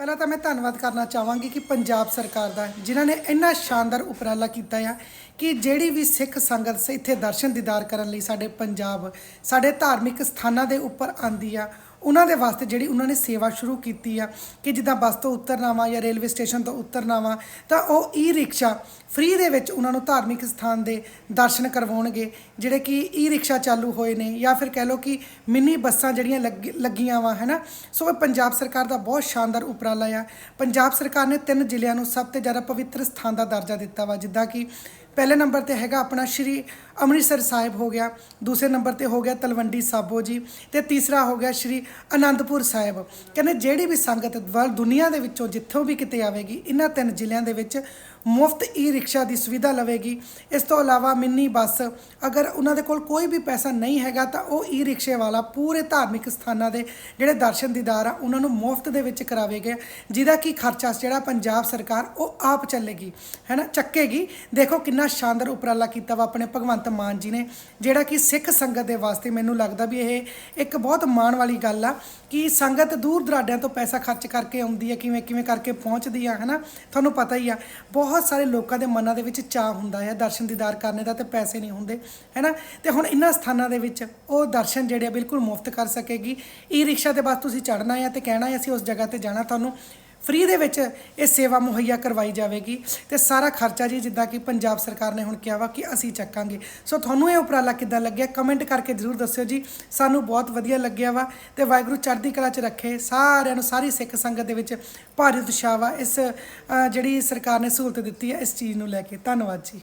ਪਹਿਲਾਂ ਤਾਂ ਮੈਂ ਧੰਨਵਾਦ ਕਰਨਾ ਚਾਹਾਂਗੀ ਕਿ ਪੰਜਾਬ ਸਰਕਾਰ ਦਾ, ਜਿਨ੍ਹਾਂ ਨੇ ਇੰਨਾ ਸ਼ਾਨਦਾਰ ਉਪਰਾਲਾ ਕੀਤਾ ਆ ਕਿ ਜਿਹੜੀ ਵੀ ਸਿੱਖ ਸੰਗਤ ਇੱਥੇ ਦਰਸ਼ਨ ਦੀਦਾਰ ਕਰਨ ਲਈ ਸਾਡੇ ਪੰਜਾਬ, ਸਾਡੇ ਧਾਰਮਿਕ ਸਥਾਨਾਂ ਦੇ ਉੱਪਰ ਆਂਦੀ ਆ ਉਹਨਾਂ ਦੇ ਵਾਸਤੇ ਜਿਹੜੀ ਉਹਨਾਂ ਨੇ ਸੇਵਾ ਸ਼ੁਰੂ ਕੀਤੀ ਆ, ਕਿ ਜਿੱਦਾਂ ਬੱਸ ਤੋਂ ਉਤਰਨਾ ਵਾ ਜਾਂ ਰੇਲਵੇ ਸਟੇਸ਼ਨ ਤੋਂ ਉਤਰਨਾ ਵਾ, ਤਾਂ ਉਹ ਈ ਰਿਕਸ਼ਾ ਫ੍ਰੀ ਦੇ ਵਿੱਚ ਉਹਨਾਂ ਨੂੰ ਧਾਰਮਿਕ ਸਥਾਨ ਦੇ ਦਰਸ਼ਨ ਕਰਵਾਉਣਗੇ, ਜਿਹੜੇ ਕਿ ਈ ਰਿਕਸ਼ਾ ਚਾਲੂ ਹੋਏ ਨੇ, ਜਾਂ ਫਿਰ ਕਹਿ ਲਓ ਕਿ ਮਿੰਨੀ ਬੱਸਾਂ ਜਿਹੜੀਆਂ ਲੱਗੀ- ਲੱਗੀਆਂ ਵਾ, ਹੈਨਾ? ਸੋ ਇਹ ਪੰਜਾਬ ਸਰਕਾਰ ਦਾ ਬਹੁਤ ਸ਼ਾਨਦਾਰ ਉਪਰਾਲਾ ਆ। ਪੰਜਾਬ ਸਰਕਾਰ ਨੇ ਤਿੰਨ ਜ਼ਿਲ੍ਹਿਆਂ ਨੂੰ ਸਭ ਤੋਂ ਜ਼ਿਆਦਾ ਪਵਿੱਤਰ ਸਥਾਨ ਦਾ ਦਰਜਾ ਦਿੱਤਾ ਵਾ, ਜਿੱਦਾਂ ਕਿ ਪਹਿਲੇ ਨੰਬਰ ਤੇ ਹੈਗਾ ਆਪਣਾ ਸ਼੍ਰੀ ਅੰਮ੍ਰਿਤਸਰ ਸਾਹਿਬ ਹੋ ਗਿਆ, ਦੂਸਰੇ ਨੰਬਰ ਤੇ ਹੋ ਗਿਆ ਤਲਵੰਡੀ ਸਾਬੋ ਜੀ ਤੇ ਤੀਸਰਾ ਹੋ ਗਿਆ ਸ਼੍ਰੀ ਅਨੰਦਪੁਰ ਸਾਹਿਬ। ਕਹਿੰਦੇ ਜਿਹੜੀ ਵੀ ਸੰਗਤ ਵਰ ਦੁਨੀਆ ਦੇ ਵਿੱਚੋਂ ਜਿੱਥੋਂ ਵੀ ਕਿਤੇ ਆਵੇਗੀ ਇਹਨਾਂ ਤਿੰਨ ਜ਼ਿਲ੍ਹਿਆਂ ਦੇ ਵਿੱਚ ਮੁਫਤ ਈ ਰਿਕਸ਼ਾ ਦੀ ਸੁਵਿਧਾ ਲਵੇਗੀ। ਇਸ ਤੋਂ ਇਲਾਵਾ ਮਿੰਨੀ ਬੱਸ, ਅਗਰ ਉਹਨਾਂ ਦੇ ਕੋਲ ਕੋਈ ਵੀ ਪੈਸਾ ਨਹੀਂ ਹੈਗਾ, ਤਾਂ ਉਹ ਈ ਰਿਕਸ਼ੇ ਵਾਲਾ ਪੂਰੇ ਧਾਰਮਿਕ ਸਥਾਨਾਂ ਦੇ ਜਿਹੜੇ ਦਰਸ਼ਨ ਦੀਦਾਰ ਆ ਉਹਨਾਂ ਨੂੰ ਮੁਫਤ ਦੇ ਵਿੱਚ ਕਰਾਵੇਗਾ, ਜਿਹਦਾ ਕੀ ਖਰਚਾ ਜਿਹੜਾ ਪੰਜਾਬ ਸਰਕਾਰ ਉਹ ਆਪ ਚੱਲੇਗੀ, ਹੈਨਾ, ਚੱਕੇਗੀ। ਦੇਖੋ ਕਿੰਨਾ ਸ਼ਾਨਦਾਰ ਉਪਰਾਲਾ ਕੀਤਾ ਵਾ ਆਪਣੇ ਭਗਵੰਤ ਮਾਨ ਜੀ ਨੇ, ਜਿਹੜਾ ਕਿ ਸਿੱਖ ਸੰਗਤ ਦੇ ਵਾਸਤੇ ਮੈਨੂੰ ਲੱਗਦਾ ਵੀ ਇਹ ਇੱਕ ਬਹੁਤ ਮਾਣ ਵਾਲੀ ਗੱਲ ਆ ਕਿ ਸੰਗਤ ਦੂਰ ਦਰਾਡਿਆਂ ਤੋਂ ਪੈਸਾ ਖਰਚ ਕਰਕੇ ਆਉਂਦੀ ਹੈ ਕਿਵੇਂ ਕਿਵੇਂ ਕਰਕੇ ਪਹੁੰਚਦੀ ਆ, ਹਨਾ? ਤੁਹਾਨੂੰ ਪਤਾ ਹੀ ਆ, ਬਹੁਤ ਸਾਰੇ ਲੋਕਾਂ ਦੇ ਮਨਾਂ ਦੇ ਵਿੱਚ ਚਾਹ ਹੁੰਦਾ ਹੈ ਦਰਸ਼ਨ ਦੀਦਾਰ ਕਰਨੇ ਦਾ ਤੇ ਪੈਸੇ ਨਹੀਂ ਹੁੰਦੇ, ਹੈਨਾ? ਤੇ ਹੁਣ ਇਹਨਾਂ ਸਥਾਨਾਂ ਦੇ ਵਿੱਚ ਉਹ ਦਰਸ਼ਨ ਜਿਹੜੇ ਆ ਬਿਲਕੁਲ ਮੁਫਤ ਕਰ ਸਕੇਗੀ। ਈ ਰਿਕਸ਼ਾ ਦੇ ਬਸ ਤੁਸੀਂ ਚੜ੍ਹਨਾ ਹੈ ਤੇ ਕਹਿਣਾ ਹੈ ਅਸੀਂ ਉਸ ਜਗ੍ਹਾ ਤੇ ਜਾਣਾ ਤੁਹਾਨੂੰ। ਫ੍ਰੀ ਦੇ ਵਿੱਚ ਇਹ ਸੇਵਾ ਮੁਹੱਈਆ ਕਰਵਾਈ ਜਾਵੇਗੀ ਤੇ ਸਾਰਾ ਖਰਚਾ ਜੀ ਜਿੱਦਾਂ ਕਿ ਪੰਜਾਬ ਸਰਕਾਰ ਨੇ ਹੁਣ ਕਿਹਾ ਵਾ ਕਿ ਅਸੀਂ ਚੱਕਾਂਗੇ। ਸੋ ਤੁਹਾਨੂੰ ਇਹ ਉਪਰਾਲਾ ਕਿੱਦਾਂ ਲੱਗਿਆ? ਕਮੈਂਟ ਕਰਕੇ ਜਰੂਰ ਦੱਸਿਓ ਜੀ। ਸਾਨੂੰ ਬਹੁਤ ਵਧੀਆ ਲੱਗਿਆ ਵਾ ਤੇ ਵਾਹਿਗੁਰੂ ਚੜ੍ਹਦੀ ਕਲਾ 'ਚ ਰੱਖੇ। ਸਾਰਿਆਂ ਨੂੰ ਸਾਰੀ ਸਿੱਖ ਸੰਗਤ ਦੇ ਵਿੱਚ ਭਾਰੀ ਉਤਸ਼ਾਹ ਵਾ ਇਸ ਜਿਹੜੀ ਸਰਕਾਰ ਨੇ ਸਹੂਲਤ ਦਿੱਤੀ ਹੈ ਇਸ ਚੀਜ਼ ਨੂੰ ਲੈ ਕੇ। ਧੰਨਵਾਦ ਜੀ।